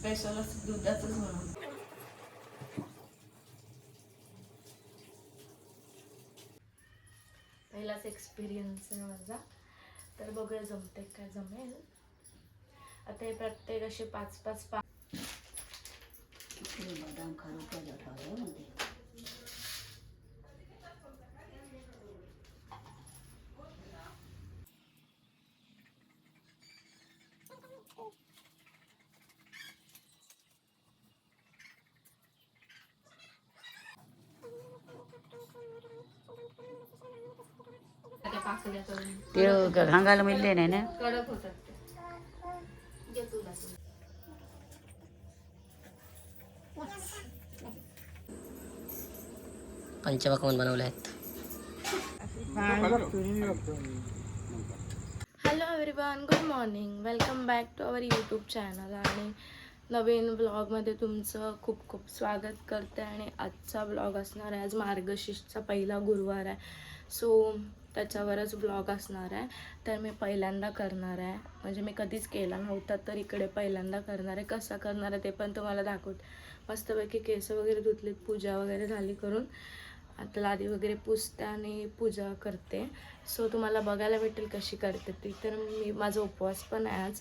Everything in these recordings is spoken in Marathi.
स्पेशल असं दुधाचंच म्हणून. पहिलाच एक्सपिरियन्स आहे माझा. तर बघूया जमते काय जमेल. आता हे प्रत्येक असे पाच पाच पा बदाम खारू पहिलं ठेवलं म्हणते त्या पाकळ्या करून ते घांगाला मिळले नाही ना? कडक होतात. पंचपक्वान बनवले आहेत? Hello everyone good morning welcome back to our YouTube channel आणि नवीन व्लॉगमध्ये तुमचं खूप खूप स्वागत करते आणि आजचा ब्लॉग असणार आहे. आज मार्गशीर्षचा पहिला गुरुवार आहे. सो त्याच्यावरच ब्लॉग असणार आहे. तर मी पहिल्यांदा करणार आहे. म्हणजे मी कधीच केला नव्हता तर इकडे पहिल्यांदा करणार आहे. कसा करणार आहे ते पण तुम्हाला दाखवते. मस्तपैकी केस वगैरे धुतले पूजा वगैरे झाली करून. आता लादी वगैरे पुसते आणि पूजा करते. सो तुम्हाला बघायला भेटेल कशी करते ती. तर मी माझा उपवास पण आहे आज.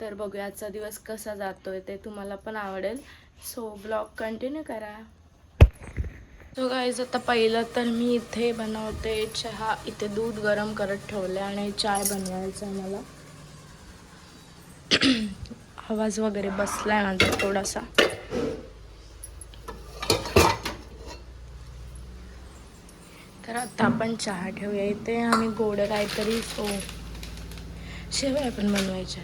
तर बघूया आजचा दिवस कसा जातोय ते तुम्हाला पण आवडेल. सो ब्लॉग कंटिन्यू करा. सो गाईज आता पहिलं तर मी इथे बनवते चहा. इथे दूध गरम करत ठेवले आणि चाय बनवायचा आहे मला. आवाज वगैरे बसला आहे माझा थोडासा. तर आता आपण चहा ठेवूया इथे आणि गोड काहीतरी सो शेवया पण बनवायच्या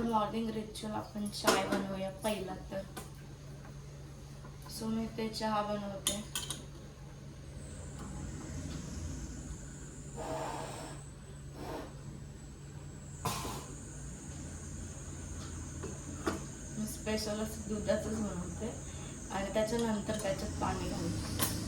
ॲज मॉर्निंग रिच्युअल आपण चाय बनवूया पहिला तर. सो मी ते चहा बनवते. मी स्पेशल असं दुधाचंच बनवते. आणि त्याच्यानंतर त्याच्यात पाणी घालते.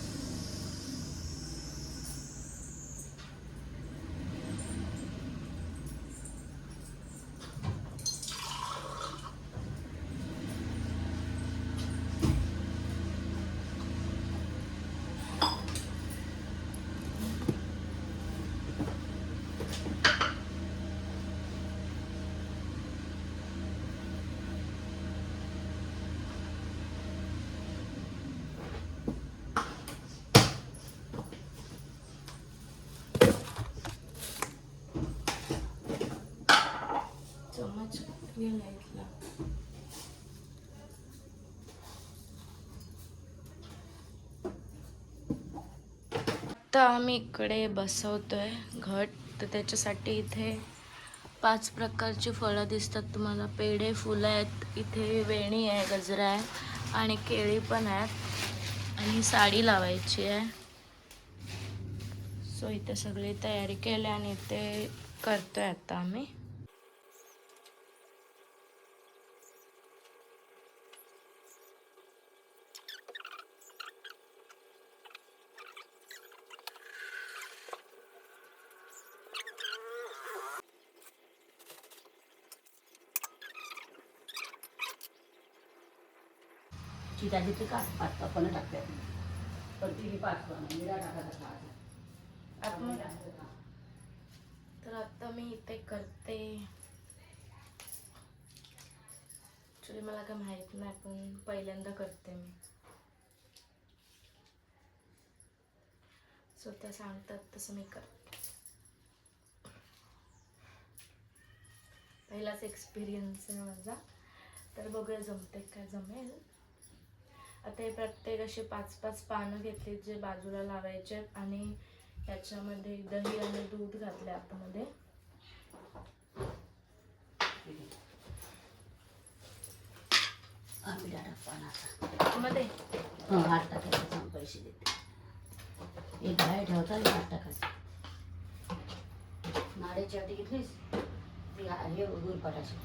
आता आम्ही इकडे बसवतो आहे घट. तर त्याच्यासाठी इथे पाच प्रकारची फळं दिसतात तुम्हाला. पेढे फुलं आहेत. इथे वेणी आहे गजरा आहे आणि केळी पण आहेत. आणि साडी लावायची आहे. सो इथे सगळी तयारी केली आणि इथे आहे आता आम्ही. चिटा जिथे का पाच पक्वानं टाकतात. पण तिने पाच पक्वानं निरा टाकायचा आतमध्ये. तर आता मी इथे करते. ॲक्च्युली मला काय माहीत नाही पण पहिल्यांदा करते मी. सो त्या सांगतात तसं मी करते. पहिलाच एक्सपिरियन्स आहे माझा. तर बघूया जमते काय जमेल. आता हे प्रत्येक असे पाच पाच पानं घेतली जे बाजूला लावायचे आणि त्याच्यामध्ये दही आणि दूध घातले आतमध्ये. आतमध्ये हं हात टाकायचा सांग पैसे देते. एक बाहेर ठेवता एक हात टाकायचा. नाड्याची वाटी घेतलीस? ती हा- हे गुरपाटाची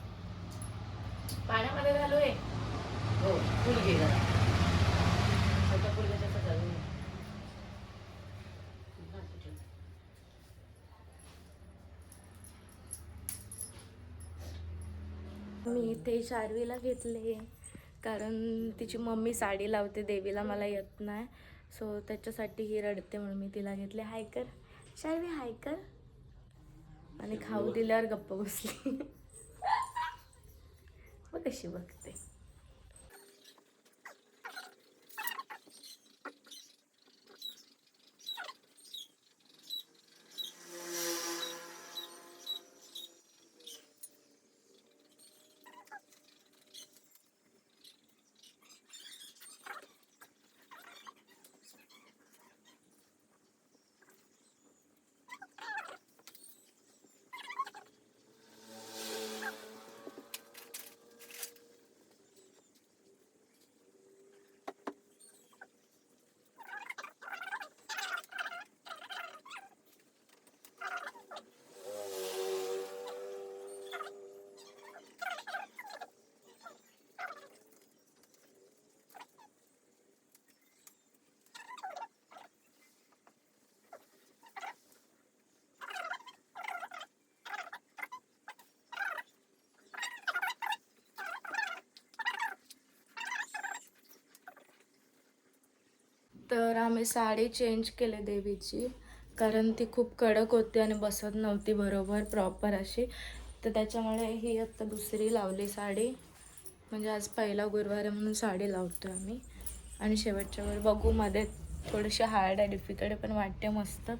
पाण्यामध्ये घालू हे? हो फुल घे मी त्याचा ते मी इथे शार्वीला घेतले कारण तिची मम्मी साडी लावते देवीला मला येत नाही. सो त्याच्यासाठी ही रडते म्हणून मी तिला घेतले. हाय कर. शार्वी हाय कर. आणि खाऊ दिल्यावर गप्प बसली. मग कशी बघते? तर आम्ही साडी चेंज केली देवीची. कारण ती खूप कडक होती आणि बसत नव्हती बरोबर प्रॉपर अशी. तर त्याच्यामुळे ही आत्ता दुसरी लावली साडी. म्हणजे आज पहिला गुरुवार आहे म्हणून साडी लावतो आम्ही. आणि शेवटच्या बघू मध्ये थोडीशी हार्ड आहे डिफिकल्ट पण वाटते मस्त.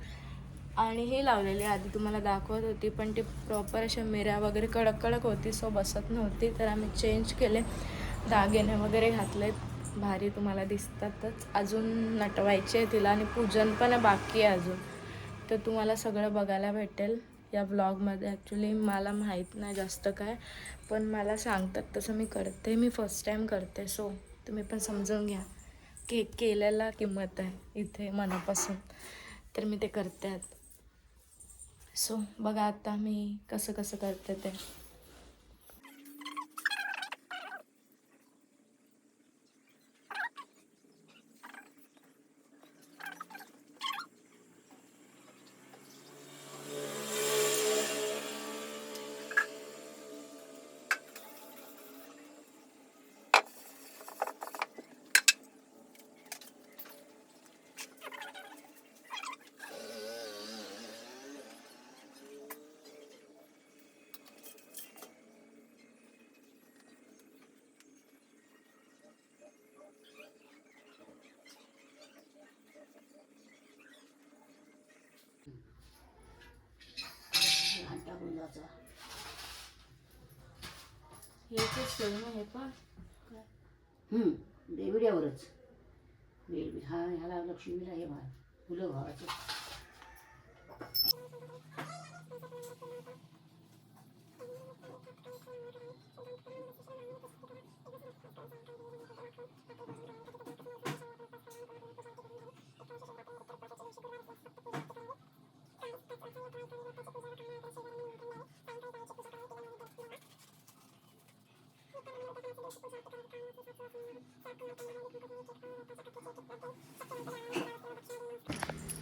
आणि ही लावलेली आधी तुम्हाला दाखवत होती पण ती प्रॉपर अशा मिऱ्या वगैरे कडक कडक होती सो बसत नव्हती. तर आम्ही चेंज केले दागिने वगैरे घातले भारी तुम्हाला दिसतातच. अजून नटवायचे आहे तिला आणि पूजन पण आहे बाकी आहे अजून. तर तुम्हाला सगळं बघायला भेटेल या ब्लॉगमध्ये ॲक्च्युली मला माहीत नाही जास्त काय पण मला सांगतात तसं मी करते. मी फर्स्ट टाईम करते सो तुम्ही पण समजून घ्या. के केलेला किंमत आहे इथे मनापासून. तर मी ते करते. आहेत सो बघा आता मी कसं कसं करते ते. जायचा हे हे पण हम्म, देविड्यावरच देवी हा ह्याला लक्ष्मीला हे भार फुलं भावाचं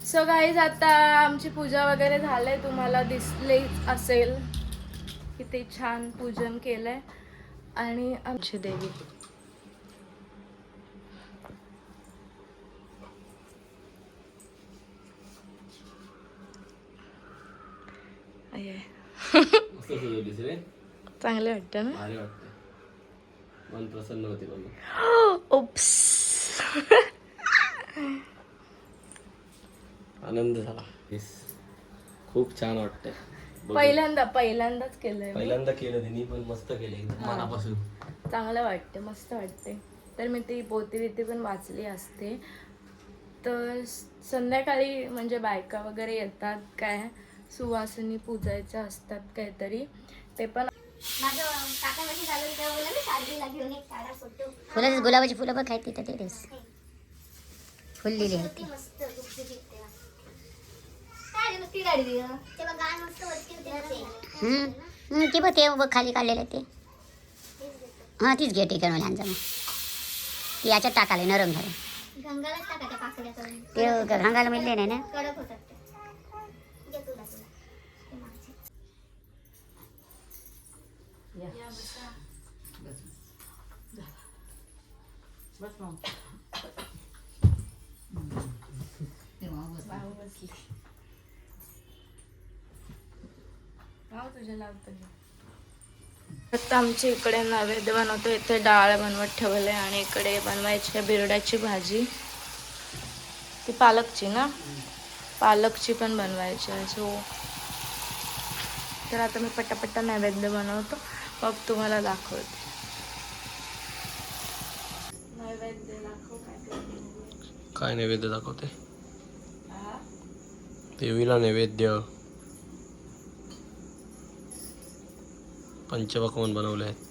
सो गाईज आता आमची पूजा वगैरे झालंय. तुम्हाला दिसले असेल किती छान पूजन केलंय. आणि आमची देवी. चांगले वाटतं ना? मन प्रसन्न होते बघ. ओप्स. आनंद झाला. येस खूप छान वाटतंय. पहिल्यांदा पहिल्यांदाच केलंय मी. पहिल्यांदा केलं त्यांनी पण मस्त केलं एकदम मनापासून. चांगलं वाटते मस्त वाटते तर मी ती पोती बिती पण वाचली असते. तर संध्याकाळी म्हणजे बायका वगैरे येतात काय सुवासिनी पूजायच्या असतात काहीतरी ते पण फुलं गुलाबाची फुलं बघ आहेत तिथं तेरेस फुललेली आहेत ती. हम्म. हम्म, ते बघ ते बघ खाली काढलेलं आहे ते. हां तीच घे टिकन लहानचा मग ती याच्यात टाकाले नरम झालं. ते घांगाला मिळले नाही ना. आमच्या इकडे नैवेद्य बनवतो. इथे डाळ बनवत ठेवले आणि इकडे बनवायची बिरड्याची भाजी. ती पालकची ना? पालकची पण बनवायची आहे. सो तर आता मी पटापटा नैवेद्य बनवतो. मग तुम्हाला दाखवते. काय नैवेद्य दाखवते? देवीला नैवेद्य. पंचपक्वान बनवले आहेत.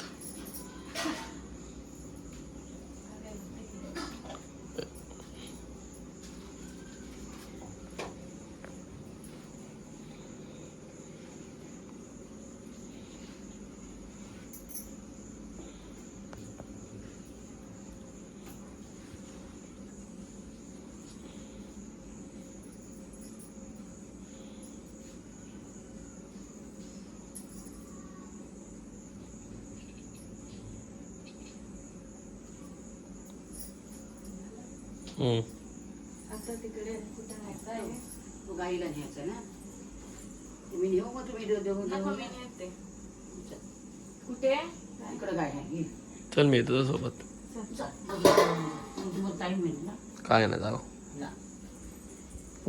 आता तिकडे कुठे न्यायचं आहे? तो गाईला न्यायचा ना? तुम्ही नेऊ मग तुम्ही देऊ देऊ नको देऊ मी नेते. कुठे? इकडं गाय आहे चल मी येतो सोबत ना? काय नाही जाऊ.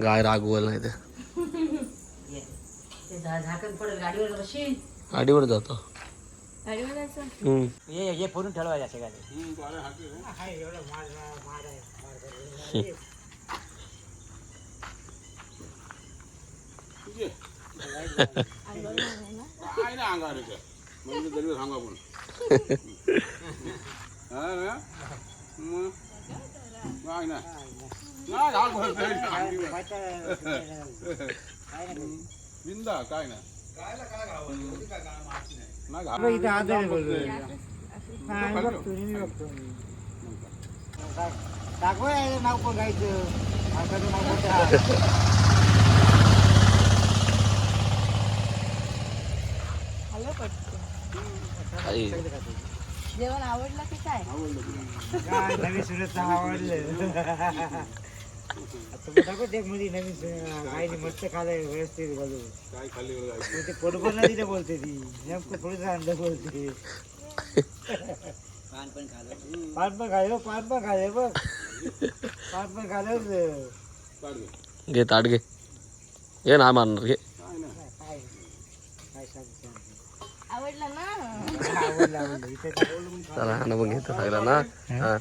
गाय रागवल नाही ते. गाडीवर बसशील गाडीवर जातो. गाडीवर जायचं? हम्म. ये ये फोडून ठेवायचे सगळ्या अंगावर नाही ना काय नाही अंगावर येतं म्हणजे तरी सांगा पण ना मग काय ना नाही झाड बोलतोय. बिंदा काय ना नाही घाल. इथं आदर बोलतोय खाली बघतो मी बघतो दाखव याचं नाव पण गायचं मालकाचं नाव कोणतं? हॅलो पटकन आई जेवण आवडलं की काय काय नवीन सुरत आवडलं आता मग दाखव ते मध्ये नवीन सुरत काही मस्त खाल्लंय व्यवस्थित घालू काय? पण ते नाही तिथे बोलते ती नेमकं बोलते पान पण खाल्लं पान पण खाल्लं बघ पान पण खाल्लं दे. घे ताट घे. घे ना मारणार घे. ना? आवडलं चला ना मग घेतो सगळं ना हा.